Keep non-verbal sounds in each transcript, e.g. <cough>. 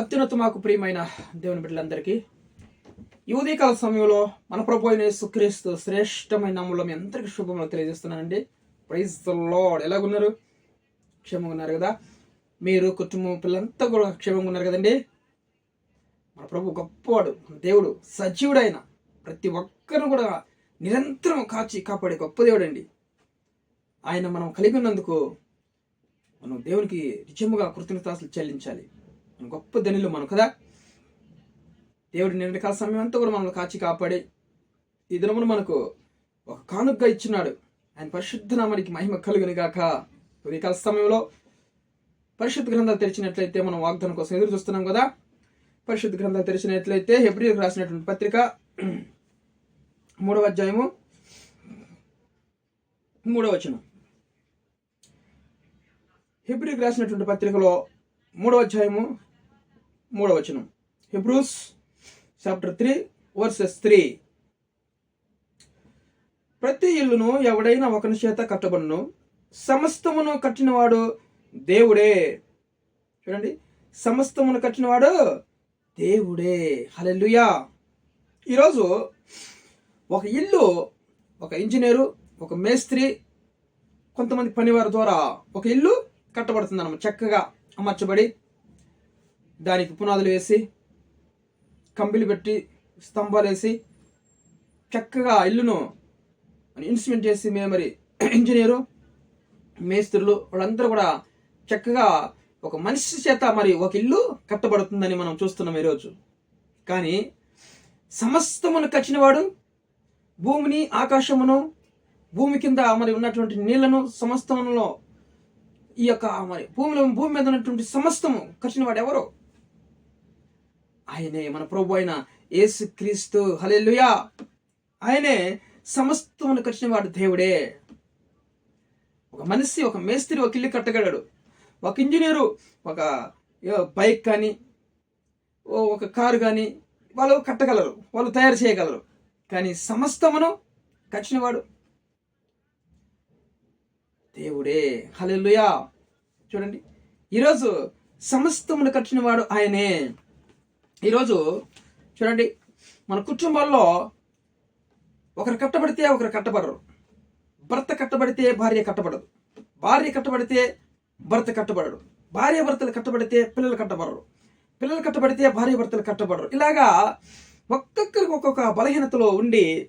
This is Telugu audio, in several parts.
అత్యున్నత మాకు ప్రియమైన దేవుని బిడ్డలందరికీ ఈ ఉదయకాల సమయంలో మన ప్రభు అయిన యేసుక్రీస్తు శ్రేష్టమైన నామంలో మీ అందరికీ శుభములు తెలియజేస్తున్నానండి. Praise lord ఎలాగున్నారు? క్షేమంగా ఉన్నారు కదా? మీరు కుటుంబం పిల్లలంతా కూడా క్షేమంగా ఉన్నారు కదండి? మన ప్రభు గొప్పవాడు మన దేవుడు సజీవుడైన ప్రతి ఒక్కరిని కూడా నిరంతరం కాచి కాపాడే గొప్ప దేవుడు అండి ఆయన మనం కలిగి ఉన్నందుకు మనం దేవునికి నిజముగా కృతజ్ఞతాసులు చెల్లించాలి. గొప్ప ధనులు మనం కదా? దేవుడి నిన్నటి కాల సమయం అంతా కూడా మనల్ని కాచి కాపాడి ఈ దినమును మనకు ఒక కానుగ్గా ఇచ్చినాడు. ఆయన పరిశుద్ధ నామానికి మహిమ కలుగుని గాక ఉదయకాల సమయంలో పరిశుద్ధ గ్రంథాలు తెరిచినట్లయితే మనం వాగ్దానం కోసం ఎదురు చూస్తున్నాం కదా? పరిశుద్ధ గ్రంథాలు తెరిచినట్లయితే హెబ్రిలకు రాసినటువంటి పత్రిక మూడవ అధ్యాయము మూడవ వచనం. హెబ్రికి రాసినటువంటి పత్రికలో మూడవ అధ్యాయము మూడవ వచనం. Hebrews chapter three verses three ప్రతి ఇల్లును ఎవడైనా ఒకని చేత కట్టబడును సమస్తమును కట్టినవాడు దేవుడే. చూడండి సమస్తమును కట్టినవాడు దేవుడే. హలెల్లుయా ఈరోజు ఒక ఇల్లు ఒక ఇంజనీరు ఒక మేస్త్రి కొంతమంది పనివారి ద్వారా ఒక ఇల్లు కట్టబడుతుంది అన్నమాట చక్కగా అమర్చబడి. దానికి పునాదులు వేసి కంబిలు పెట్టి స్తంభాలు వేసి చక్కగా ఇల్లును ఇన్స్ట్రుమెంట్ చేసి మేము మరి ఇంజనీరు మేస్త్రులు వాళ్ళందరూ కూడా చక్కగా ఒక మనిషి చేత మరి ఒక ఇల్లు కట్టబడుతుందని మనం చూస్తున్నాం ఈరోజు. కానీ సమస్తమును కచ్చినవాడు భూమిని ఆకాశమును భూమి కింద మరి ఉన్నటువంటి నీళ్ళను సమస్తములో ఈ యొక్క మరి భూమిలో భూమి మీద ఉన్నటువంటి సమస్తము కట్టినవాడు ఎవరు? ఆయనే మన ప్రభు అయిన యేసు క్రీస్తు. హలెలుయా ఆయనే సమస్తమును కట్టినవాడు దేవుడే. ఒక మనిషి ఒక మేస్త్రి ఒక ఇల్లు కట్టగలడు. ఒక ఇంజనీరు ఒక బైక్ కానీ ఓ ఒక కారు కానీ వాళ్ళు కట్టగలరు వాళ్ళు తయారు చేయగలరు. కానీ సమస్తమును కట్టినవాడు దేవుడే. హల్లెలూయా. చూడండి. ఈరోజు సమస్తమును కట్టినవాడు ఆయనే. ఈరోజు చూడండి మన కుటుంబాల్లో ఒకరు కట్టబడితే ఒకరు కట్టబడరు. భర్త కట్టబడితే భార్య కట్టబడదు. భార్య కట్టబడితే భర్త కట్టబడడు. భార్య భర్తలు కట్టబడితే పిల్లలు కట్టబడరు. పిల్లలు కట్టబడితే భార్య భర్తలు కట్టబడరు. ఇలాగా ఒక్కొక్కరికి ఒక్కొక్క బలహీనతలో ఉండి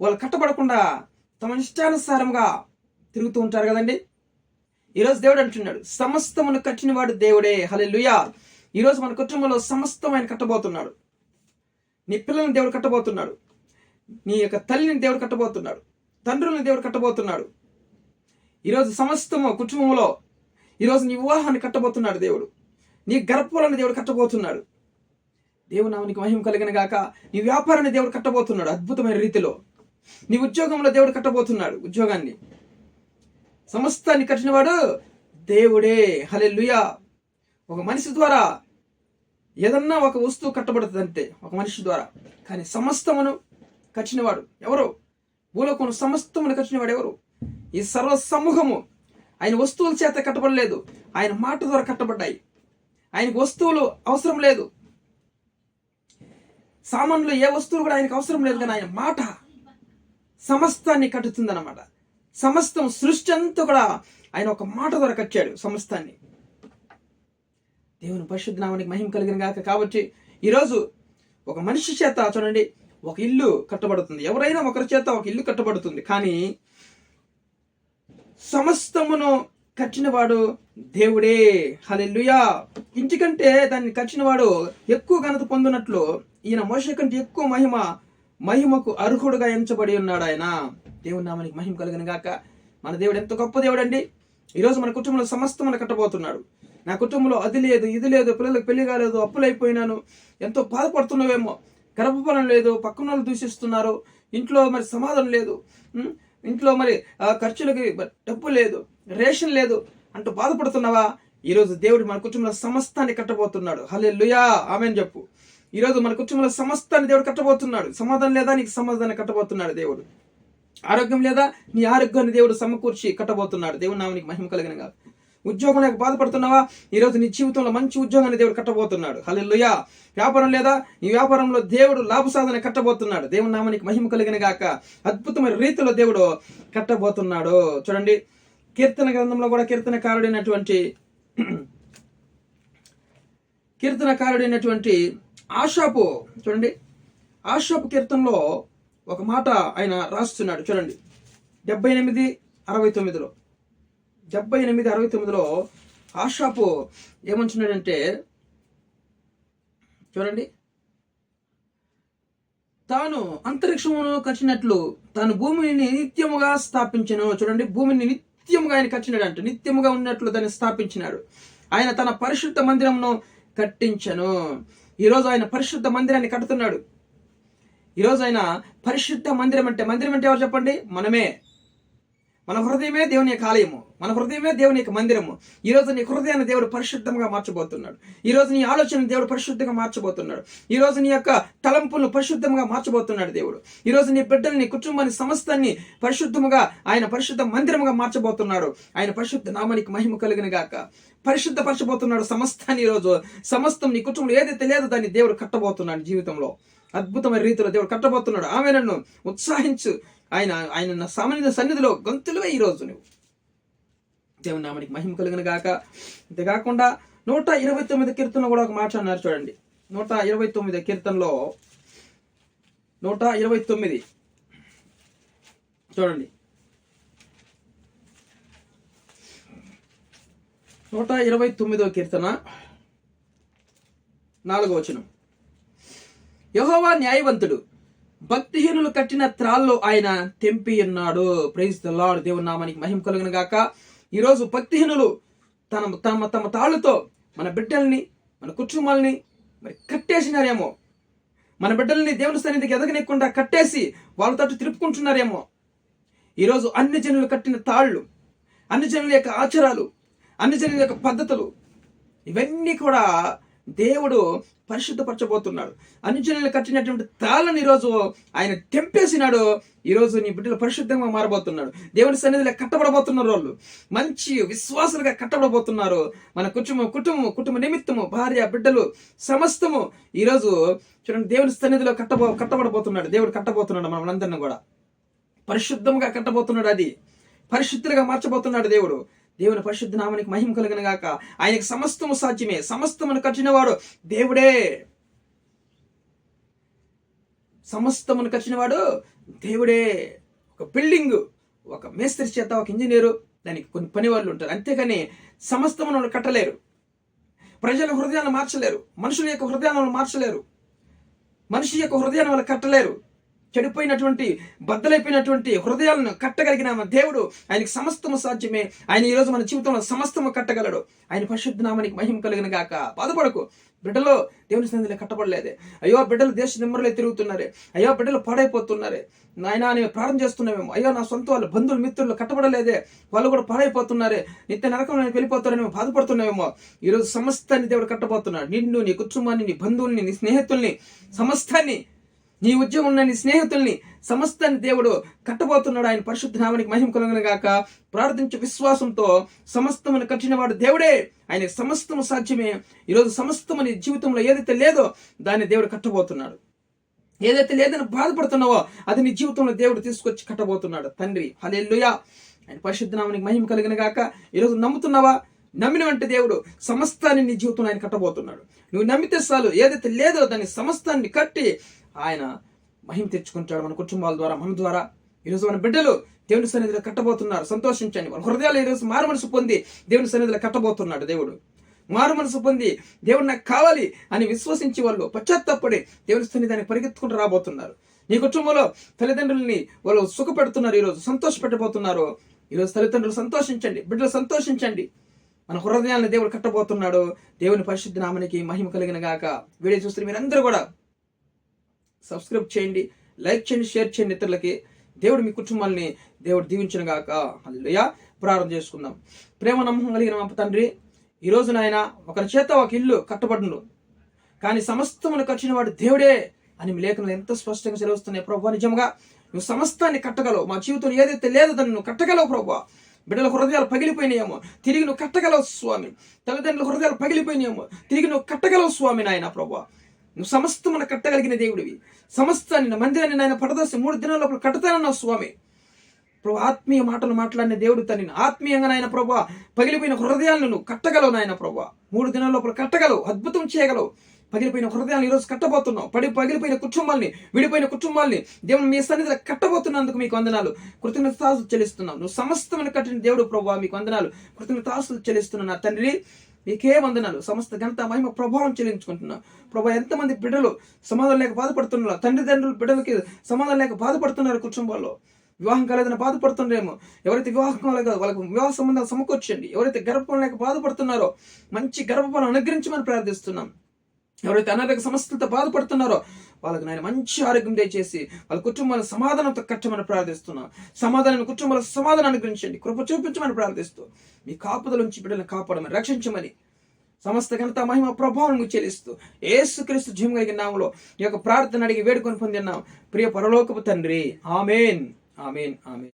వాళ్ళు కట్టబడకుండా తమ ఇష్టానుసారంగా తిరుగుతూ ఉంటారు కదండి. ఈరోజు దేవుడు అంటున్నాడు సమస్తమును కట్టినవాడు దేవుడే. హల్లెలూయా. ఈరోజు మన కుటుంబంలో సమస్తం ఆయన కట్టబోతున్నాడు. నీ పిల్లల్ని దేవుడు కట్టబోతున్నాడు. నీ యొక్క తల్లిని దేవుడు కట్టబోతున్నాడు. తండ్రులను దేవుడు కట్టబోతున్నాడు. ఈరోజు సమస్తము కుటుంబంలో ఈరోజు నీ వివాహాన్ని కట్టబోతున్నాడు దేవుడు. నీ గర్భాలను దేవుడు కట్టబోతున్నాడు. దేవుడు నామనికి మహిమ కలిగిన గాక నీ వ్యాపారాన్ని దేవుడు కట్టబోతున్నాడు అద్భుతమైన రీతిలో. నీ ఉద్యోగంలో దేవుడు కట్టబోతున్నాడు ఉద్యోగాన్ని. సమస్తాన్ని కట్టినవాడు దేవుడే. హలెలుయా ఒక మనిషి ద్వారా ఏదన్నా ఒక వస్తువు కట్టబడుతుంది అంతే ఒక మనిషి ద్వారా. కానీ సమస్తమును కట్టినవాడు ఎవరు? భూలోకం సమస్తమును కట్టినవాడు ఎవరు? ఈ సర్వ సమూహము ఆయన వస్తువుల చేత కట్టబడలేదు. ఆయన మాట ద్వారా కట్టబడ్డాయి. ఆయనకు వస్తువులు అవసరం లేదు. సామాన్లు ఏ వస్తువులు కూడా ఆయనకు అవసరం లేదు కానీ ఆయన మాట సమస్తాన్ని కట్టుతుందన్నమాట. సమస్తం సృష్టి అంతా కూడా ఆయన ఒక మాట ద్వారా కట్టాడు సమస్తాన్ని. దేవుని పరిశుద్ధనామానికి మహిమ కలిగిన గాక. కాబట్టి ఈరోజు ఒక మనిషి చేత చూడండి ఒక ఇల్లు కట్టబడుతుంది. ఎవరైనా ఒకరి చేత ఒక ఇల్లు కట్టబడుతుంది. కానీ సమస్తమును కట్టినవాడు దేవుడే. హలెల్లుయా. ఇంటికంటే దాన్ని కట్టినవాడు ఎక్కువ ఘనత పొందినట్లు ఈయన మోష కంటే ఎక్కువ మహిమ మహిమకు అర్హుడుగా ఎంచబడి ఉన్నాడు ఆయన. దేవుని నామానికి మహిమ కలిగిన గాక. మన దేవుడు ఎంత గొప్ప దేవుడు అండి ఈరోజు మన కుటుంబంలో సమస్తమును కట్టబోతున్నాడు. నా కుటుంబంలో అది లేదు ఇది లేదు పిల్లలకు పెళ్ళి కాలేదు అప్పులైపోయినాను. ఎంతో బాధపడుతున్నావేమో. గర్భఫలం లేదు పక్కన వాళ్ళు దూషిస్తున్నారు. ఇంట్లో మరి సమాధానం లేదు. ఇంట్లో మరి ఆ, ఖర్చులకి డబ్బు లేదు రేషన్ లేదు. అంటూ బాధపడుతున్నావా? ఈరోజు దేవుడు మన కుటుంబంలో సమస్తాన్ని కట్టబోతున్నాడు. హలే లుయా ఆమెను చెప్పు. ఈరోజు మన కుటుంబంలో సమస్తాన్ని దేవుడు కట్టబోతున్నాడు. సమాధానం లేదా? నీకు సమాధానం కట్టబోతున్నాడు దేవుడు. ఆరోగ్యం లేదా? నీ ఆరోగ్యాన్ని దేవుడు సమకూర్చి కట్టబోతున్నాడు. దేవుడు నామనికి మహిమ కలిగిన కాదు ఉద్యోగం లేక బాధపడుతున్నావా? ఈరోజు నీ జీవితంలో మంచి ఉద్యోగాన్ని దేవుడు కట్టబోతున్నాడు. హలెల్లుయా. వ్యాపారం లేదా? నీ వ్యాపారంలో దేవుడు లాభ సాధన కట్టబోతున్నాడు. దేవుని నామానికి మహిమ కలిగిన గాక అద్భుతమైన రీతిలో దేవుడు కట్టబోతున్నాడు. చూడండి. కీర్తన గ్రంథంలో కూడా కీర్తనకారుడైనటువంటి <clears throat> కీర్తనకారుడైనటువంటి ఆషాపు చూడండి. ఆషాపు కీర్తనలో ఒక మాట ఆయన రాస్తున్నాడు. చూడండి. డెబ్బై ఎనిమిది అరవై తొమ్మిదిలో. డెబ్బై ఎనిమిది అరవై తొమ్మిదిలో ఆషాపు ఏమంటున్నాడంటే చూడండి. తాను అంతరిక్షమును కట్టినట్లు తాను భూమిని నిత్యముగా స్థాపించను. చూడండి భూమిని నిత్యముగా ఆయన కట్టినాడు అంటే నిత్యముగా ఉన్నట్లు దాన్ని స్థాపించినాడు. ఆయన తన పరిశుద్ధ మందిరమును కట్టించను. ఈరోజు ఆయన పరిశుద్ధ మందిరాన్ని కడుతున్నాడు. ఈరోజు ఆయన పరిశుద్ధ మందిరం అంటే మందిరం అంటే ఎవరు చెప్పండి? మనమే. మన హృదయమే దేవుని యొక్క ఆలయము. మన హృదయమే దేవుని యొక్క మందిరము. ఈ నీ హృదయాన్ని దేవుడు పరిశుద్ధంగా మార్చబోతున్నాడు. ఈ రోజు నీ ఆలోచన దేవుడు పరిశుద్ధంగా మార్చబోతున్నాడు. ఈ నీ యొక్క తలంపులను పరిశుద్ధంగా మార్చబోతున్నాడు దేవుడు. ఈ రోజు నీ బిడ్డల్ని నీ కుటుంబాన్ని సమస్తాన్ని పరిశుద్ధముగా ఆయన పరిశుద్ధ మందిరముగా మార్చబోతున్నాడు. ఆయన పరిశుద్ధ నామానికి మహిమ కలిగిన గాక. పరిశుద్ధపరచబోతున్నాడు సమస్తాన్ని ఈ రోజు. సమస్తం నీ కుటుంబంలో ఏదైతే లేదో దాన్ని దేవుడు కట్టబోతున్నాడు జీవితంలో. అద్భుతమైన రీతిలో దేవుడు కట్టబోతున్నాడు. ఆమె నన్ను ఉత్సాహించు. ఆయన ఆయన సామాన్య సన్నిధిలో గొంతులువే ఈరోజు నువ్వు. దేవుని నామానికి మహిమ కలిగిన గాక. అంతేకాకుండా నూట ఇరవై తొమ్మిది కీర్తన కూడా ఒక మాట అన్నారు చూడండి. నూట ఇరవై తొమ్మిది కీర్తనలో నూట ఇరవై తొమ్మిది. చూడండి. నూట ఇరవై తొమ్మిదో కీర్తన నాలుగో వచనం. యహోవా న్యాయవంతుడు భక్తిహీనులు కట్టిన త్రాల్లో ఆయన తెంపి ఉన్నాడు. ప్రైజ్ ద లార్డ్ దేవుని నామానికి మహిమ కలుగును గాక. ఈరోజు భక్తిహీనులు తన తమ తమ తాళ్ళతో మన బిడ్డల్ని మన కుటుంబాలని మరి కట్టేసినారేమో. మన బిడ్డల్ని దేవుని సన్నిధికి ఎదగనివ్వకుండా కట్టేసి వాళ్ళ తట్టు తిరుపుకుంటున్నారేమో. ఈరోజు అన్ని జనులు కట్టిన తాళ్ళు అన్ని జనుల యొక్క ఆచారాలు అన్ని జనుల యొక్క పద్ధతులు ఇవన్నీ కూడా దేవుడు పరిశుద్ధపరచబోతున్నాడు. అనుజనులు కట్టినటువంటి తాళ్ళను ఈరోజు ఆయన తెంపేసినాడు. ఈరోజు నీ బిడ్డలు పరిశుద్ధంగా మారబోతున్నాడు. దేవుని సన్నిధిలో కట్టబడబోతున్నారు వాళ్ళు మంచి విశ్వాసులుగా కట్టబడబోతున్నారు. మన కుటుంబం కుటుంబం కుటుంబ నిమిత్తము భార్య బిడ్డలు సమస్తము ఈరోజు చూడండి దేవుని సన్నిధిలో కట్టబో కట్టబడబోతున్నాడు. దేవుడు కట్టబోతున్నాడు మనందరిని కూడా. పరిశుద్ధంగా కట్టబోతున్నాడు అది. పరిశుద్ధులుగా మార్చబోతున్నాడు దేవుడు. దేవుని పరిశుద్ధ నామానికి మహిమ కలిగిన గాక. ఆయనకు సమస్తము సాధ్యమే. సమస్తమును కట్టినవాడు దేవుడే. సమస్తమును కట్టినవాడు దేవుడే. ఒక బిల్డింగ్ ఒక మేస్త్రి చేత ఒక ఇంజనీరు దానికి కొన్ని పని వాళ్ళు ఉంటారు. అంతేకాని సమస్తమును వాళ్ళు కట్టలేరు. ప్రజల హృదయాలను మార్చలేరు. మనుషుల యొక్క హృదయాలను మార్చలేరు. మనిషి యొక్క హృదయాన్ని వాళ్ళు కట్టలేరు. చెడిపోయినటువంటి బద్దలైపోయినటువంటి హృదయాలను కట్టగలిగిన దేవుడు ఆయనకి సమస్తము సాధ్యమే. ఆయన ఈరోజు మన జీవితంలో సమస్తము కట్టగలడు. ఆయన పరిశుద్ధనామానికి మహిమ కలిగిన గాక. బాధపడకు. బిడ్డలో దేవుని సన్నిధిలో కట్టబడలేదే. అయ్యో బిడ్డలు దేశ నిమ్మరలే తిరుగుతున్నారే. అయ్యో బిడ్డలు పాడైపోతున్నారే. నాయన అని ప్రార్థన చేస్తున్నామేమో అయ్యో నా సొంత వాళ్ళు బంధువులు మిత్రులు కట్టబడలేదే. వాళ్ళు కూడా పాడైపోతున్నారే. నిత్య నరకంలో వెళ్ళిపోతారని బాధపడుతున్నామేమో ఈరోజు సమస్తాన్ని దేవుడు కట్టబోతున్నాడు. నిన్ను నీ కుటుంబాన్ని నీ బంధువుల్ని నీ స్నేహితుల్ని సమస్తాన్ని నీ ఉద్యోగం నీ స్నేహితుల్ని సమస్తాన్ని దేవుడు కట్టబోతున్నాడు. ఆయన పరిశుద్ధ నామానికి మహిమ కలుగును గాక. ప్రార్థించే విశ్వాసంతో సమస్తమును కట్టినవాడు దేవుడే. ఆయన సమస్తము సాధ్యమే. ఈరోజు సమస్తము నీ జీవితంలో ఏదైతే లేదో దాన్ని దేవుడు కట్టబోతున్నాడు. ఏదైతే లేదని బాధపడుతున్నావో అది నీ జీవితంలో దేవుడు తీసుకొచ్చి కట్టబోతున్నాడు. తండ్రి హల్లెలూయా. ఆయన పరిశుద్ధ నామానికి మహిమ కలిగిన గాక. ఈరోజు నమ్ముతున్నావా? నమ్మిన వంటి దేవుడు సమస్తాన్ని నీ జీవితంలో ఆయన కట్టబోతున్నాడు. నువ్వు నమ్మితే చాలు. ఏదైతే లేదో దాన్ని సమస్తాన్ని కట్టి ఆయన మహిమ తెచ్చుకుంటాడు మన కుటుంబాల ద్వారా మన ద్వారా. ఈరోజు మన బిడ్డలు దేవుని సన్నిధిలో కట్టబోతున్నారు. సంతోషించండి. వాళ్ళ హృదయాలు ఈరోజు మారు మనసు పొంది దేవుని సన్నిధిలో కట్టబోతున్నాడు దేవుడు. మారు మనసు పొంది దేవుడు నాకు కావాలి అని విశ్వసించి వాళ్ళు పశ్చాత్తపడి దేవుని సన్నిధాన్ని పరిగెత్తుకుంటూ రాబోతున్నారు. నీ కుటుంబంలో తల్లిదండ్రుల్ని వాళ్ళు సుఖపెడుతున్నారు ఈరోజు సంతోషపెట్టబోతున్నారు. ఈరోజు తల్లిదండ్రులు సంతోషించండి. బిడ్డలు సంతోషించండి. మన హృదయాన్ని దేవుడు కట్టబోతున్నాడు. దేవుని పరిశుద్ధ నామనికి మహిమ కలిగిన గాక. వీడియో చూస్తున్న మీరందరూ కూడా సబ్స్క్రైబ్ చేయండి లైక్ చేయండి షేర్ చేయండి ఇతరులకి. దేవుడు మీ కుటుంబాలని దేవుడు దీవించిన గాక. అల్లుయా ప్రారంభం చేసుకుందాం. ప్రేమ నమ్మకం కలిగిన మా తండ్రి ఈ రోజు నాయన ఒకరి చేత ఒక ఇల్లు కట్టబడును. కానీ సమస్తమును కట్టిన వాడు దేవుడే అని మీ లేఖనలు ఎంత స్పష్టంగా సెలవుస్తున్నాయి ప్రభు. నిజంగా నువ్వు సమస్తాన్ని కట్టగలవు. మా జీవితం ఏదైతే లేదో దాన్ని నువ్వు కట్టగలవు ప్రభు. బిడ్డల హృదయాలు పగిలిపోయినాయేమో. తిరిగి నువ్వు కట్టగలవు స్వామి. తల్లిదండ్రుల హృదయాలు పగిలిపోయినాయేమో. తిరిగి నువ్వు కట్టగలవు స్వామి నాయన ప్రభు. నువ్వు సమస్తమును కట్టగలిగిన దేవుడివి. సమస్తాన్ని మందిరాన్ని నాయన పడదాసి మూడు దినాల లోపల కట్టతానన్నావు స్వామి. ప్రభు ఆత్మీయ మాటలు మాట్లాడిన దేవుడు తన ఆత్మీయంగా నాయన ప్రభు పగిలిపోయిన హృదయాలను నువ్వు కట్టగలవు నాయన ప్రభు. మూడు దినాల లోపల కట్టగలవు అద్భుతం చేయగలవు. పగిలిపోయిన హృదయాలను ఈరోజు కట్టబోతున్నావు. పడి పగిలిపోయిన కుటుంబాల్ని విడిపోయిన కుటుంబాల్ని దేవుని మీ సన్నిధిలో కట్టబోతున్నందుకు మీకు వందనాలు. కృతజ్ఞతాసులు చెల్లిస్తున్నావు నువ్వు సమస్తమైన కట్టిన దేవుడు ప్రభు మీకు వందనాలు. కృతజ్ఞతాసులు చెల్లిస్తున్నావు నా తండ్రి. మీకే వందనాలు. సమస్త ఘనత మహిమ ప్రభావం చెల్లించుకుంటున్నా. ప్రభా ఎంతమంది బిడ్డలు సమాధానం లేక బాధపడుతున్నారు? తండ్రిదండ్రులు బిడ్డలకి సమాధానం లేక బాధపడుతున్నారు కుటుంబాల్లో వివాహం కాలేదని బాధపడుతుండేమో? ఎవరైతే వివాహం కాలేదో వాళ్ళకు వివాహ సంబంధాలు సమకూర్చండి. ఎవరైతే గర్భం లేక బాధపడుతున్నారో మంచి గర్భఫలం అనుగ్రహించమని ప్రార్థిస్తున్నాం. ఎవరైతే అనారోగ్య సమస్యలతో బాధపడుతున్నారో వాళ్ళకి నాయన మంచి ఆరోగ్యం దయచేసి వాళ్ళ కుటుంబాల సమాధానంతో కట్టమని ప్రార్థిస్తున్నాం. సమాధానం కుటుంబాల సమాధానం అనుగ్రహించండి. కృప చూపించమని ప్రార్థిస్తూ మీ కాపుదల నుంచి బిడ్డలను కాపాడమని రక్షించమని సమస్త ఘనత మహిమ ప్రభావం చెల్లిస్తూ ఏసుక్రీస్తు జీవం కలిగిన నామలో ఈ యొక్క ప్రార్థన అడిగి వేడుకొని పొందిన్నాం ప్రియ పరలోకపు తండ్రి. ఆమెన్. ఆమెన్. ఆమెన్.